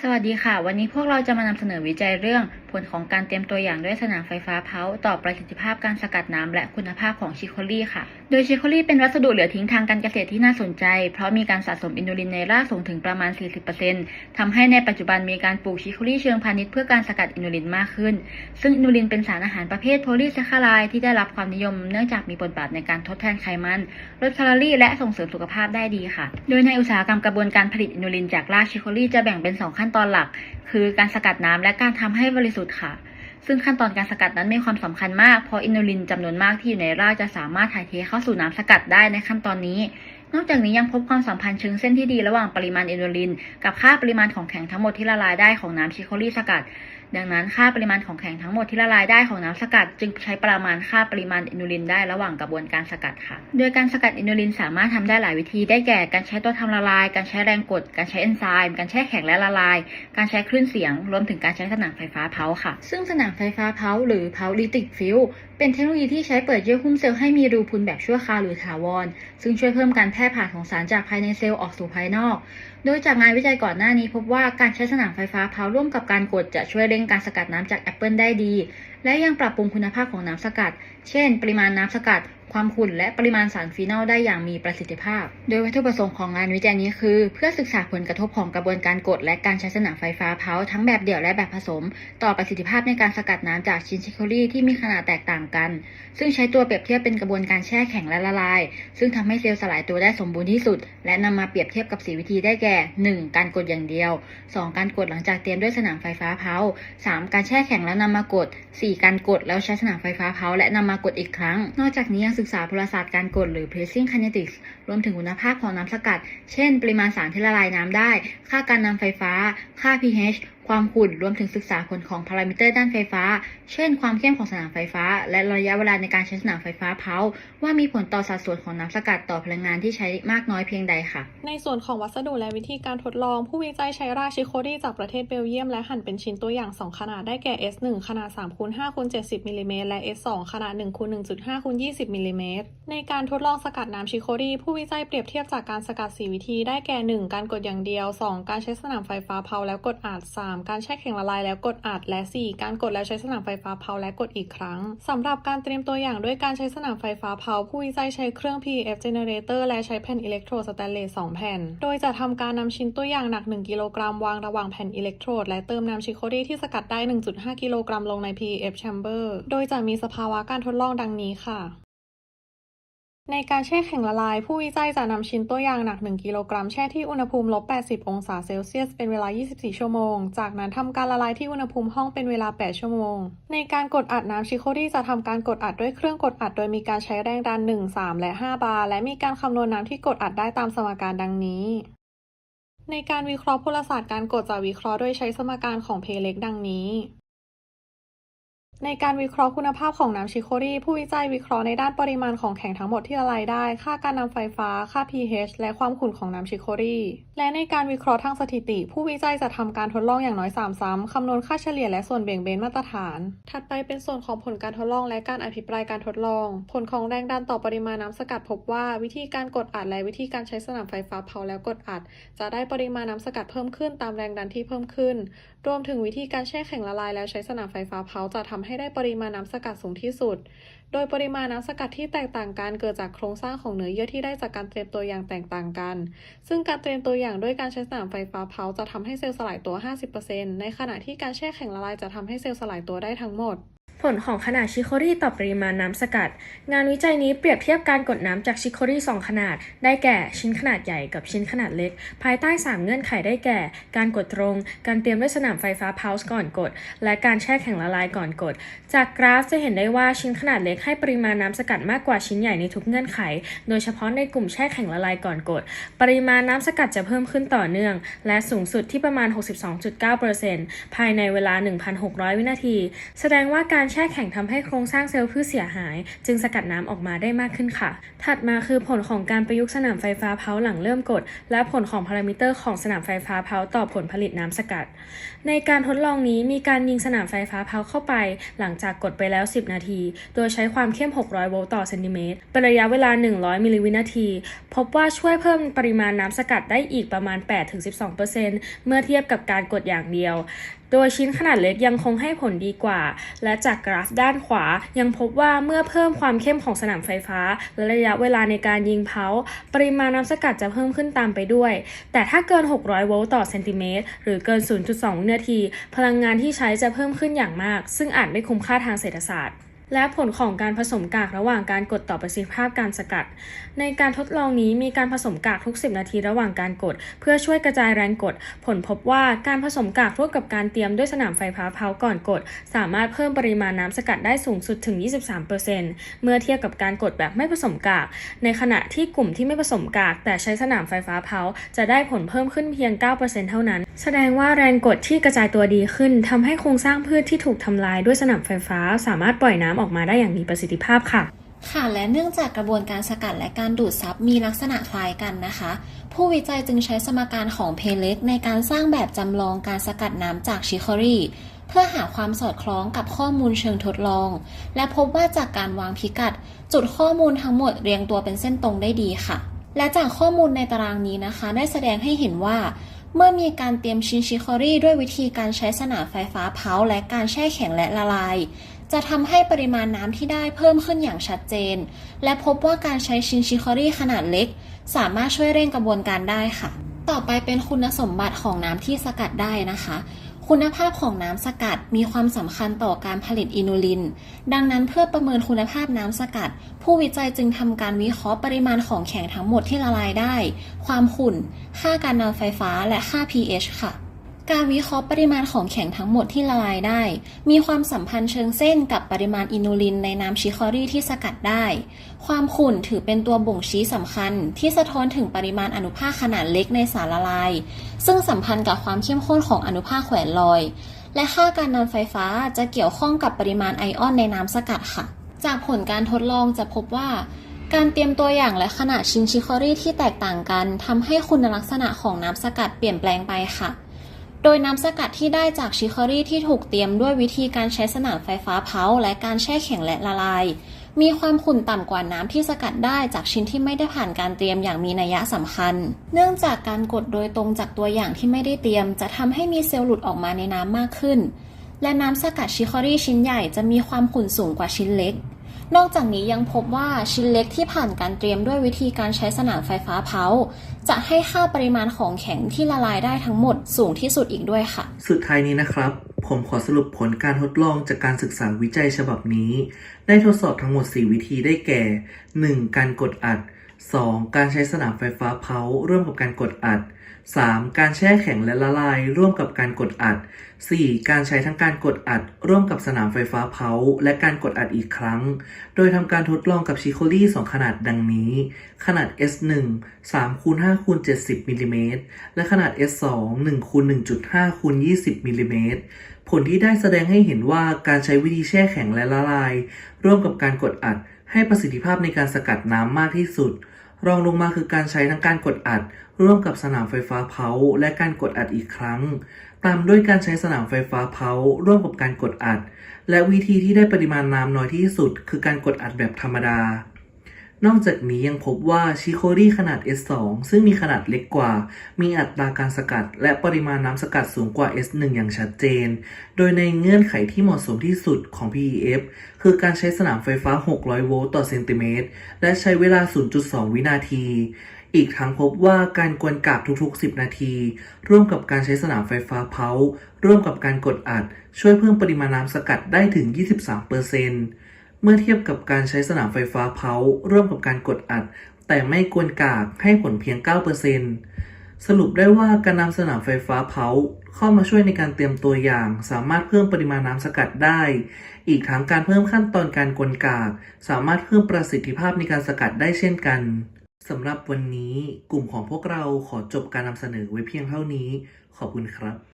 สวัสดีค่ะ วันนี้พวกเราจะมานำเสนอวิจัยเรื่องผลของการเตรียมตัวอย่างด้วยสนามไฟฟ้าเพาต่อประสิทธิภาพการสกัดน้ำและคุณภาพของชิโคลี่ค่ะ โดยชิโคลี่เป็นวัสดุเหลือทิ้งทางการเกษตรที่น่าสนใจ เพราะมีการสะสมอินโดลินในรากสูงถึงประมาณ 40%ทำให้ในปัจจุบันมีการปลูกชิโคลี่เชิงพาณิชย์เพื่อการสกัดอินโดลินมากขึ้น ซึ่งอินโดลินเป็นสารอาหารประเภทโพลีแซคคาไรด์ที่ได้รับความนิยมเนื่องจากมีบทบาทในการทดแทนไขมันลดแคลอรี่และส่งเสริมสุขภาพได้ดีค่ะ โดยในอุตสาหกรรมกระบวนการผลิตอินโดลินจากรากชิโคลีจะแบ่งเป็น2ขั้นขั้นตอนหลัก คือการสกัดน้ำและการทำให้บริสุทธิ์ค่ะ ซึ่งขั้นตอนการสกัดนั้นมีความสำคัญมาก เพราะอินโดลินจำนวนมากที่อยู่ในรางจะสามารถถ่ายเทเข้าสู่น้ำสกัดได้ในขั้นตอนนี้ นอกจากนี้ยังพบความสัมพันธ์เชิงเส้นที่ดีระหว่างปริมาณอินโดลิน กับค่าปริมาณของแข็งทั้งหมดที่ละลายได้ของน้ำชิโคลีสกัด ดังนั้นค่าปริมาณของแข็งทั้งหมดที่ละลายได้ของน้ำสกัด จึงใช้ประมาณค่าปริมาณอินูลินได้ระหว่างกระบวนการสกัดค่ะ โดยการสกัดอินูลินสามารถทำได้หลายวิธีได้แก่ การใช้ตัวทำละลาย การใช้แรงกด การใช้เอนไซม์การแช่แข็งและละลาย การใช้คลื่นเสียง รวมถึงการใช้สนามไฟฟ้าเผาค่ะ ซึ่งสนามไฟฟ้าเผาหรือเผาลิติกฟิว เป็นเทคโนโลยีที่ใช้เปิดเยื่อหุ้มเซลล์ให้มีรูพุนแบบชั่วคราวหรือถาวร ซึ่งช่วยเพิ่มการแพร่ผ่านของสารจากภายในเซลล์ออกสู่ภายนอก โดยจากงานวิจัยก่อนหน้านี้พบว่าการใช้สนามไฟฟ้าเผาร่วมกับการกดจะช่วยเร่งการสกัดน้ำจากแอปเปิลได้ดี และยังปรับปรุงคุณภาพของน้ำสกัด เช่น ปริมาณน้ำสกัด ความขุ่น และปริมาณสารฟีนอลได้อย่างมีประสิทธิภาพ โดยวัตถุประสงค์ของงานวิจัยนี้คือ เพื่อศึกษาผลกระทบของกระบวนการกด และการใช้สนามไฟฟ้าเผาทั้งแบบเดี่ยวและแบบผสม ต่อประสิทธิภาพในการสกัดน้ำจากชิ้นชิโคลี่ที่มีขนาดแตกต่างกัน ซึ่งใช้ตัวเปรียบเทียบเป็นกระบวนการแช่แข็งและละลาย ซึ่งทำให้เซลล์สลายตัวได้สมบูรณ์ที่สุด และนำมาเปรียบเทียบกับ4วิธีได้แก่ 1. การกดอย่างเดียว 2. การกดหลังจากเตรียมด้วยสนามไฟฟ้าเผา 3. การแช่แข็งแล้วนำมากด 4. การกดแล้วใช้สนามไฟฟ้าเผาและนำมากดอีกครั้ง นอกจากนี้ยังศึกษาพลศาสตร์การกดหรือ pressing kinetics รวมถึงคุณภาพของน้ำสกัด เช่น ปริมาณสารที่ละลายน้ำได้ ค่าการนำไฟฟ้า ค่า pH ความขุ่นรวมถึงศึกษาผลของพารามิเตอร์ด้านไฟฟ้า เช่น ความเข้มของสนามไฟฟ้า และระยะเวลาในการใช้สนามไฟฟ้าเผาว่ามีผลต่อสัดส่วนของน้ำสกัดต่อพลังงานที่ใช้มากน้อยเพียงใดค่ะ ในส่วนของวัสดุและวิธีการทดลอง ผู้วิจัยใช้ราชิโครีจากประเทศเบลเยียม และหั่นเป็นชิ้นตัวอย่าง 2 ขนาดได้แก่ S1 ขนาด3คูณ5คูณ70มิลลิเมตรและ S2 ขนาด1คูณ1.5คูณ20มิลลิเมตรในการทดลองสกัดน้ำชิโครีผู้วิจัยเปรียบเทียบจากการสกัด 4 วิธี ได้แก่ 1 การกดอย่างเดียว 2 การใช้สนามไฟฟ้าเผาแล้วกดอัด3การแช่แข็งละลายแล้วกดอัด และ 4 การกดแล้วใช้สนามไฟฟ้าเผาและกดอีกครั้งสำหรับการเตรียมตัวอย่างด้วยการใช้สนามไฟฟ้าเผาผู้วิจัยใช้เครื่อง PF generator และใช้แผ่นอิเล็กโทรสแตนเลส2แผ่น โดยจะทำการนำชิ้นตัวอย่างหนัก 1 กิโลกรัมวางระหว่างแผ่นอิเล็กโทรดและเติมน้ำชิโครีที่สกัดได้ 1.5 กิโลกรัมลงใน PF chamber โดยจะมีสภาวะการทดลองดังนี้ค่ะ ในการแช่แข็งละลาย ผู้วิจัยจะนำชิ้นตัวอย่างหนัก 1 กิโลกรัมแช่ที่อุณหภูมิลบ 80 องศาเซลเซียส เป็นเวลา 24 ชั่วโมง จากนั้นทำการละลายที่อุณหภูมิห้องเป็นเวลา 8 ชั่วโมง ในการกดอัดน้ำชิโครีจะทำการกดอัดด้วยเครื่องกดอัด โดยมีการใช้แรงดัน 1 3 และ 5 บาร์ และมีการคำนวณน้ำที่กดอัดได้ตามสมการดังนี้ ในการวิเคราะห์พลศาสตร์การกดจะวิเคราะห์โดยใช้สมการของเพเล็กดังนี้ ในการวิเคราะห์คุณภาพของน้ำชิโครีผู้วิจัยวิเคราะห์ในด้านปริมาณของแข็งทั้งหมดที่ละลายได้ ค่าการนำไฟฟ้า ค่า pH และความขุ่นของน้ำชิโครีและในการวิเคราะห์ทางสถิติ ผู้วิจัยจะทำการทดลองอย่างน้อย 3 ซ้ำคำนวณค่าเฉลี่ยและส่วนเบี่ยงเบนมาตรฐาน ถัดไปเป็นส่วนของผลการทดลองและการอภิปรายการทดลอง ผลของแรงดันต่อปริมาณน้ำสกัดพบว่าวิธีการกดอัดและวิธีการใช้สนามไฟฟ้าเผาแล้วกดอัด จะได้ปริมาณน้ำสกัดเพิ่มขึ้นตามแรงดันที่เพิ่มขึ้น รวมถึงวิธีการแช่แข็งละลายแล้วใช้สนามไฟฟ้าเผาจะทำใให้ได้ปริมาณน้ำสกัดสูงที่สุด โดยปริมาณน้ำสกัดที่แตกต่างกันเกิดจากโครงสร้างของเนื้อเยื่อที่ได้จากการเตรียมตัวอย่างแตกต่างกัน ซึ่งการเตรียมตัวอย่างด้วยการใช้สนามไฟฟ้าเผาจะทำให้เซลล์สลายตัว 50%ในขณะที่การแช่แข็งละลายจะทำให้เซลล์สลายตัวได้ทั้งหมด ผลของขนาดชิโครีต่อปริมาณน้ำสกัด งานวิจัยนี้เปรียบเทียบการกดน้ำจากชิโครี2ขนาด ได้แก่ชิ้นขนาดใหญ่กับชิ้นขนาดเล็ก ภายใต้ 3 เงื่อนไขได้แก่ การกดตรง การเตรียมด้วยสนามไฟฟ้าพาวส์ก่อนกด และการแช่แข็งละลายก่อนกด จากกราฟจะเห็นได้ว่าชิ้นขนาดเล็กให้ปริมาณน้ำสกัดมากกว่าชิ้นใหญ่ในทุกเงื่อนไข โดยเฉพาะในกลุ่มแช่แข็งละลายก่อนกด ปริมาณน้ำสกัดจะเพิ่มขึ้นต่อเนื่อง และสูงสุดที่ประมาณ 62.9%ภายในเวลา 1,600 วินาที แสดงว่าการแช่แข็งทำให้โครงสร้างเซลล์พืชเสียหาย จึงสกัดน้ำออกมาได้มากขึ้นค่ะ ถัดมาคือผลของการประยุกต์สนามไฟฟ้าเพาหลังเริ่มกด และผลของพารามิเตอร์ของสนามไฟฟ้าเพาต่อผลผลิตน้ำสกัด ในการทดลองนี้มีการยิงสนามไฟฟ้าเพาเข้าไป หลังจากกดไปแล้ว 10 นาที โดยใช้ความเข้ม 600 โวลต์ต่อเซนติเมตรเป็นระยะเวลา 100 มิลลิวินาที พบว่าช่วยเพิ่มปริมาณน้ำสกัดได้อีกประมาณ 8-12%เมื่อเทียบกับการกดอย่างเดียว โดยชิ้นขนาดเล็กยังคงให้ผลดีกว่า และจากกราฟด้านขวายังพบว่าเมื่อเพิ่มความเข้มของสนามไฟฟ้า และระยะเวลาในการยิงเผา ปริมาณน้ำสกัดจะเพิ่มขึ้นตามไปด้วย แต่ถ้าเกิน 600 โวลต์ต่อเซนติเมตรหรือเกิน 0.2 วินาที พลังงานที่ใช้จะเพิ่มขึ้นอย่างมาก ซึ่งอาจไม่คุ้มค่าทางเศรษฐศาสตร์ และผลของการผสมกากระหว่างการกดต่อประสิทธิภาพการสกัด ในการทดลองนี้มีการผสมกากทุก 10 นาทีระหว่างการกด เพื่อช่วยกระจายแรงกด ผลพบว่าการผสมกากร่วมกับการเตรียมด้วยสนามไฟฟ้าเพาก่อนกด สามารถเพิ่มปริมาณน้ำสกัดได้สูงสุดถึง 23%เมื่อเทียบกับการกดแบบไม่ผสมกาก ในขณะที่กลุ่มที่ไม่ผสมกาก แต่ใช้สนามไฟฟ้าเพาจะได้ผลเพิ่มขึ้นเพียง 9%เท่านั้น แสดงว่าแรงกดที่กระจายตัวดีขึ้นทำให้โครงสร้างพืชที่ถูกทำลายด้วยสนามไฟฟ้า สามารถปล่อยน้ำออกมาได้อย่างมีประสิทธิภาพค่ะค่ะและเนื่องจากกระบวนการสกัดและการดูดซับมีลักษณะคล้ายกันนะคะ ผู้วิจัยจึงใช้สมการของเพเล็กในการสร้างแบบจำลองการสกัดน้ำจากชิคอรี่เพื่อหาความสอดคล้องกับข้อมูลเชิงทดลอง และพบว่าจากการวางพิกัด จุดข้อมูลทั้งหมดเรียงตัวเป็นเส้นตรงได้ดีค่ะ และจากข้อมูลในตารางนี้นะคะ ได้แสดงให้เห็นว่าเมื่อมีการเตรียมชิ้นชิคอรี่ด้วยวิธีการใช้สนามไฟฟ้าเผาและการแช่แข็งและละลาย จะทำให้ปริมาณน้ำที่ได้เพิ่มขึ้นอย่างชัดเจน และพบว่าการใช้ชินชิคอรี่ขนาดเล็ก สามารถช่วยเร่งกระบวนการได้ค่ะ ต่อไปเป็นคุณสมบัติของน้ำที่สกัดได้นะคะ คุณภาพของน้ำสกัดมีความสำคัญต่อการผลิตอินูลิน ดังนั้นเพื่อประเมินคุณภาพน้ำสกัด ผู้วิจัยจึงทำการวิเคราะห์ปริมาณของแข็งทั้งหมดที่ละลายได้ ความขุ่น ค่าการนำไฟฟ้าและค่า pH ค่ะ การวิเคราะห์ปริมาณของแข็งทั้งหมดที่ละลายได้ มีความสัมพันธ์เชิงเส้นกับปริมาณอินูลินในน้ำชิคอรี่ที่สกัดได้ ความขุ่นถือเป็นตัวบ่งชี้สำคัญ ที่สะท้อนถึงปริมาณอนุภาคขนาดเล็กในสารละลาย ซึ่งสัมพันธ์กับความเข้มข้นของอนุภาคแขวนลอย และค่าการนำไฟฟ้าจะเกี่ยวข้องกับปริมาณไอออนในน้ำสกัดค่ะ จากผลการทดลองจะพบว่าการเตรียมตัวอย่างและขนาดชิ้นชิคอรี่ที่แตกต่างกันทำให้คุณลักษณะของน้ำสกัดเปลี่ยนแปลงไปค่ะ โดยน้ำสกัดที่ได้จากชิคอรี่ที่ถูกเตรียมด้วยวิธีการใช้สนามไฟฟ้าเผาและการแช่แข็งและละลาย มีความขุ่นต่ำกว่าน้ำที่สกัดได้จากชิ้นที่ไม่ได้ผ่านการเตรียมอย่างมีนัยสำคัญ เนื่องจากการกดโดยตรงจากตัวอย่างที่ไม่ได้เตรียม จะทำให้มีเซลล์หลุดออกมาในน้ำมากขึ้น และน้ำสกัดชิคอรี่ชิ้นใหญ่จะมีความขุ่นสูงกว่าชิ้นเล็ก นอกจากนี้ยังพบว่าชิ้นเล็กที่ผ่านการเตรียมด้วยวิธีการใช้สนามไฟฟ้าเผา จะให้ค่าปริมาณของแข็งที่ละลายได้ทั้งหมดสูงที่สุดอีกด้วยค่ะ สุดท้ายนี้นะครับ ผมขอสรุปผลการทดลองจากการศึกษาวิจัยฉบับนี้ ได้ทดสอบทั้งหมด 4 วิธีได้แก่ 1. การกดอัด 2. การใช้สนามไฟฟ้าเผาร่วมกับการกดอัด 3. การแช่แข็งและละลาย ร่วมกับการกดอัด 4. การใช้ทั้งการกดอัด ร่วมกับสนามไฟฟ้าเผา และการกดอัดอีกครั้ง โดยทำการทดลองกับชิโคลี่ 2 ขนาดดังนี้ ขนาด S1 3คูณ5คูณ70มิลลิเมตรและขนาด S2 1คูณ1.5คูณ20มิลลิเมตรผลที่ได้แสดงให้เห็นว่าการใช้วิธีแช่แข็งและละลาย ร่วมกับการกดอัด ให้ประสิทธิภาพในการสกัดน้ำมากที่สุด รองลงมาคือการใช้ทั้งการกดอัด ร่วมกับสนามไฟฟ้าเผาและการกดอัดอีกครั้ง ตามด้วยการใช้สนามไฟฟ้าเผาร่วมกับการกดอัด และวิธีที่ได้ปริมาณน้ำน้อยที่สุด คือการกดอัดแบบธรรมดา นอกจากนี้ยังพบว่าชิโครี่ขนาด S2 ซึ่งมีขนาดเล็กกว่า มีอัตราการสกัด และปริมาณน้ำสกัดสูงกว่า S1 อย่างชัดเจน โดยในเงื่อนไขที่เหมาะสมที่สุดของ PEF คือการใช้สนามไฟฟ้า 600 โวลต์ต่อเซนติเมตร และใช้เวลา 0.2 วินาที อีกทั้งพบว่าการกวนกากทุกๆ 10 นาที ร่วมกับการใช้สนามไฟฟ้าเผาร่วมกับการกดอัด ช่วยเพิ่มปริมาณน้ำสกัดได้ถึง 23%เเมื่อเทียบกับการใช้สนามไฟฟ้าเผาร่วมกับการกดอัด แต่ไม่กวนกากให้ผลเพียง 9%สรุปได้ว่าการนำสนามไฟฟ้าเผาเข้ามาช่วยในการเตรียมตัวอย่าง สามารถเพิ่มปริมาณน้ำสกัดได้ อีกทั้งการเพิ่มขั้นตอนการกวนกาก สามารถเพิ่มประสิทธิภาพในการสกัดได้เช่นกันสำหรับวันนี้กลุ่มของพวกเราขอจบการนำเสนอไว้เพียงเท่านี้ ขอบคุณครับ